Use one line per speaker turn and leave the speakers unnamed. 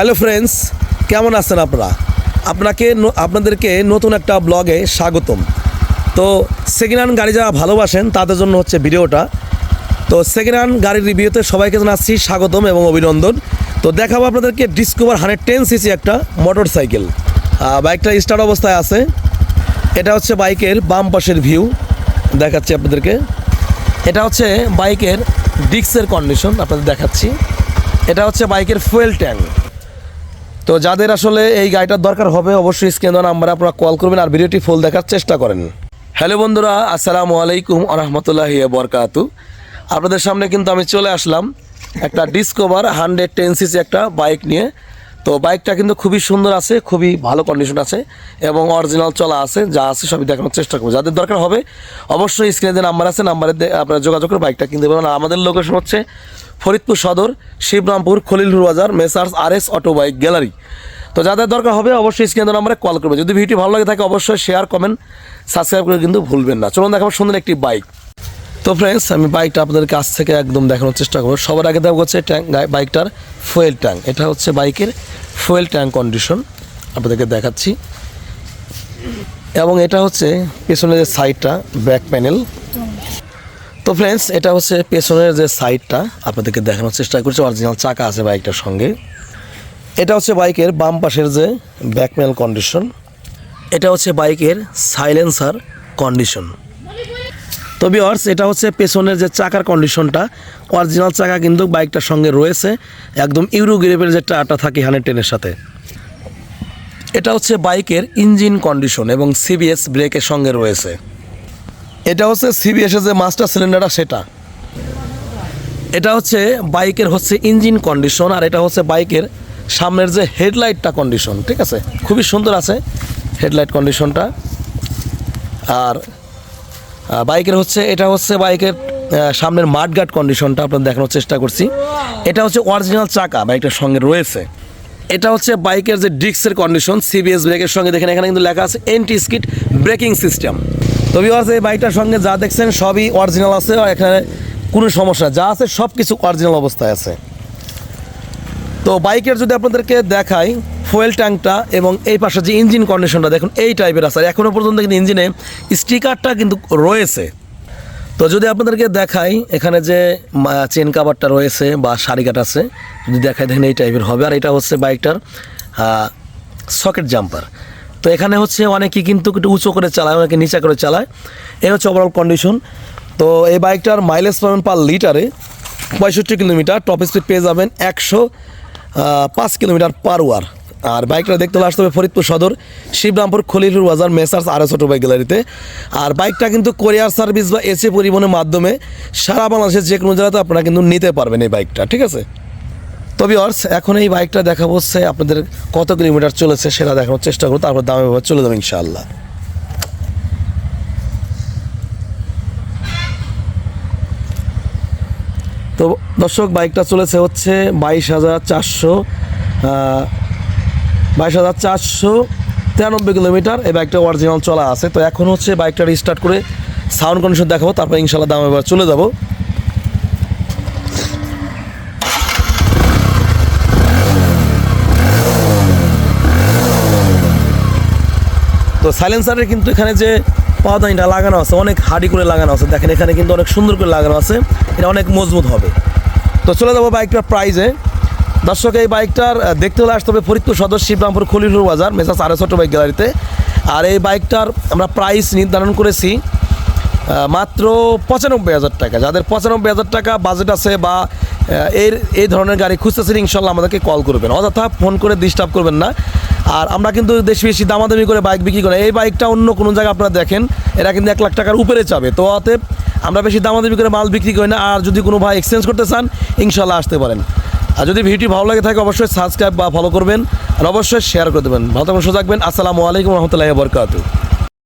Hello friends, কেমন আছেন আপনারা? আপনাকে আপনাদেরকে নতুন একটা ব্লগে স্বাগতম। তো সেকেন্ড হ্যান্ড গাড়ি যারা ভালোবাসেন, তাদের জন্য হচ্ছে ভিডিওটা। তো সেকেন্ড হ্যান্ড গাড়ির রিভিউতে সবাইকে জানাচ্ছি স্বাগতম এবং অভিনন্দন। তো দেখাবো আপনাদেরকে ডিসকভার হান্ড্রেড টেন সিসি একটা মোটর সাইকেল বাইকটা স্টার্ট অবস্থায় আছে। এটা হচ্ছে বাইকের বাম পাশের ভিউ। দেখাচ্ছি আপনাদেরকে। এটা হচ্ছে বাইকের ডিক্সের কন্ডিশন, আপনাদের দেখাচ্ছি। এটা হচ্ছে বাইকের ফুয়েল ট্যাঙ্ক। তো যাদের আসলে এই গাড়িটার দরকার হবে, অবশ্যই স্ক্রিন নাম্বারে আপনারা কল করবেন আর ভিডিওটি ফুল দেখার চেষ্টা করেন। হ্যালো বন্ধুরা, আসসালামু আলাইকুম আরহামতুল্লাহ বরকাতু আপনাদের সামনে কিন্তু আমি চলে আসলাম একটা ডিসকভার হান্ড্রেড টেন সিসি একটা বাইক নিয়ে। তো বাইকটা কিন্তু খুবই সুন্দর আছে, খুবই ভালো কন্ডিশন আছে এবং অরিজিনাল চলা আছে, যা আছে সবই দেখানোর চেষ্টা করব। যাদের দরকার হবে, অবশ্যই স্ক্রিনে যে নাম্বার আছে নাম্বারে আপনারা যোগাযোগ করে বাইকটা কিনতে পারবেন। আমাদের লোকেশন হচ্ছে ফরিদপুর সদর, Shibrampur, Khalilur Bazar, messrs R S auto bike gallery. তো যাদের দরকার হবে, অবশ্যই স্ক্রিনে নাম্বারে কল করবে। যদি ভিডিওটি ভালো লাগে থাকে, অবশ্যই শেয়ার কমেন্ট সাবস্ক্রাইব করে কিন্তু ভুলবেন না। চলুন দেখাবো সুন্দর একটি বাইক। তো ফ্রেন্ডস আমি বাইকটা আপনাদের কাছ থেকে একদম দেখানোর চেষ্টা করব। সবার আগে দেখাবো হচ্ছে ট্যাঙ্ক বাইকটার ফুয়েল ট্যাঙ্ক। এটা হচ্ছে বাইকের ফুয়েল ট্যাঙ্ক কন্ডিশন। আপনাদেরকে দেখাচ্ছি। এবং এটা হচ্ছে পেছনের যে সাইডটা, ব্যাক প্যানেল। তো ফ্রেন্ডস এটা হচ্ছে পেছনের যে সাইডটা, আপনাদেরকে দেখানোর চেষ্টা করছি। অরিজিনাল চাকা আছে বাইকটার সঙ্গে। এটা হচ্ছে বাইকের বাম পাশের যে ব্যাক প্যানেল কন্ডিশন। এটা হচ্ছে বাইকের সাইলেন্সার কন্ডিশন। তো বিয়ার্স এটা হচ্ছে পেছনের যে চাকার কন্ডিশনটা অরিজিনাল চাকা কিন্তু বাইকটার সঙ্গে রয়েছে, একদম ইউরো গ্রেপের যে টাটা থাকে হান্ড্রেড টেনের সাথে। এটা হচ্ছে বাইকের ইঞ্জিন কন্ডিশন এবং সিবিএস ব্রেকের সঙ্গে রয়েছে। এটা হচ্ছে সিবিএসের যে মাস্টার সিলিন্ডারটা সেটা। এটা হচ্ছে বাইকের হচ্ছে ইঞ্জিন কন্ডিশন আর এটা হচ্ছে বাইকের সামনের যে হেডলাইটটা কন্ডিশন ঠিক আছে? খুবই সুন্দর আছে হেডলাইট কন্ডিশনটা আর বাইকের হচ্ছে, এটা হচ্ছে বাইকের সামনের মাঠগার্ড কন্ডিশনটা আপনার দেখানোর চেষ্টা করছি। এটা হচ্ছে অরিজিনাল চাকা, বাইকটার সঙ্গে রয়েছে। এটা হচ্ছে বাইকের যে ডিস্কের কন্ডিশন সিবিএস ব্রেকের সঙ্গে দেখেন, এখানে কিন্তু লেখা আছে এন্টি স্কিট ব্রেকিং সিস্টেম তো ভিউয়ার্স এই বাইকটার সঙ্গে যা দেখছেন, সবই অরিজিনাল আছে, আর এখানে কোনো সমস্যা যা আছে সব কিছু অরিজিনাল অবস্থায় আছে। তো বাইকের যদি আপনাদেরকে দেখাই ফুয়েল ট্যাঙ্কটা এবং এই পাশে যে ইঞ্জিন কন্ডিশনটা দেখুন এই টাইপের আছে। আর এখনও পর্যন্ত কিন্তু ইঞ্জিনে স্টিকারটা কিন্তু রয়েছে। তো যদি আপনাদেরকে দেখাই, এখানে যে চেন কাভারটা রয়েছে বা শাড়ি কাট আছে, যদি দেখাই, দেখেন এই টাইপের হবে। আর এটা হচ্ছে বাইকটার সকেট জাম্পার তো এখানে হচ্ছে অনেকেই কিন্তু একটু উঁচু করে চালায়, অনেকে নিচা করে চালায়। এই হচ্ছে ওভারঅল কন্ডিশন তো এই বাইকটার মাইলেজ পাবেন পার লিটারে পঁয়ষট্টি কিলোমিটার। টপ স্পিড পেয়ে যাবেন একশো পাঁচ কিলোমিটার পার ওয়ার আর বাইকটা দেখতে আসতে হবে ফরিদপুর সদর, Shibrampur Khalilur Bazar, messrs R S auto bike গ্যালারিতে। আর বাইকটা কিন্তু কোরিয়ার সার্ভিস বা এসি পরিবহনের মাধ্যমে সারা বাংলাদেশের যে কোনো জায়গাতে আপনারা কিন্তু নিতে পারবেন এই বাইকটা, ঠিক আছে? তবে অর্স এখন এই বাইকটা দেখাবো হচ্ছে আপনাদের কত কিলোমিটার চলেছে সেটা দেখানোর চেষ্টা করব, তারপর দামে ব্যাপার চলে যাবে ইনশাআল্লাহ। তো দর্শক, বাইকটা চলেছে হচ্ছে বাইশ হাজার চারশো বাইশ হাজার চারশো তিরানব্বই কিলোমিটার এই বাইকটা অরিজিনাল চলা আছে। তো এখন হচ্ছে বাইকটা রিস্টার্ট করে সাউন্ড কন্ডিশন দেখাবো, তারপর ইনশাল্লাহ দাম এবার চলে যাব। তো সাইলেন্সারের কিন্তু এখানে যে পাওদানিটা লাগানো আছে, অনেক হাডি করে লাগানো আছে। দেখেন এখানে কিন্তু অনেক সুন্দর করে লাগানো আছে, এটা অনেক মজবুত হবে। তো চলে যাব বাইকটার প্রাইজে দর্শক, এই বাইকটার দেখতে হলে আসতে হবে ফরিদপুর সদর শিবরামপুর খলিলুর বাজার মেসা সাড়ে ছোটো বাইক গ্যালারিতে। আর এই বাইকটার আমরা প্রাইস নির্ধারণ করেছি মাত্র পঁচানব্বই হাজার টাকা। যাদের পঁচানব্বই হাজার টাকা বাজেট আছে বা এর, এই ধরনের গাড়ি খুঁজতেছেন, ইনশাল্লাহ আমাদেরকে কল করবেন। অযথা ফোন করে ডিস্টার্ব করবেন না। আর আমরা কিন্তু বেশি বেশি দামাদামি করে বাইক বিক্রি করি এই বাইকটা অন্য কোনো জায়গায় আপনারা দেখেন, এরা কিন্তু এক লাখ টাকার উপরে যাবে তো অতএব আমরা বেশি দামাদামি করে মাল বিক্রি করি না। আর যদি কোনো ভাই এক্সচেঞ্জ করতে চান, ইনশাল্লাহ আসতে পারেন। আর যদি ভিডিওটি ভালো লাগে থাকে, অবশ্যই সাবস্ক্রাইব বা ফলো করবেন আর অবশ্যই শেয়ার করে দেবেন। ভালো থাকবেন সুযোগ আসসালামু আলাইকুম রহমতুল্লাহ বরকাতু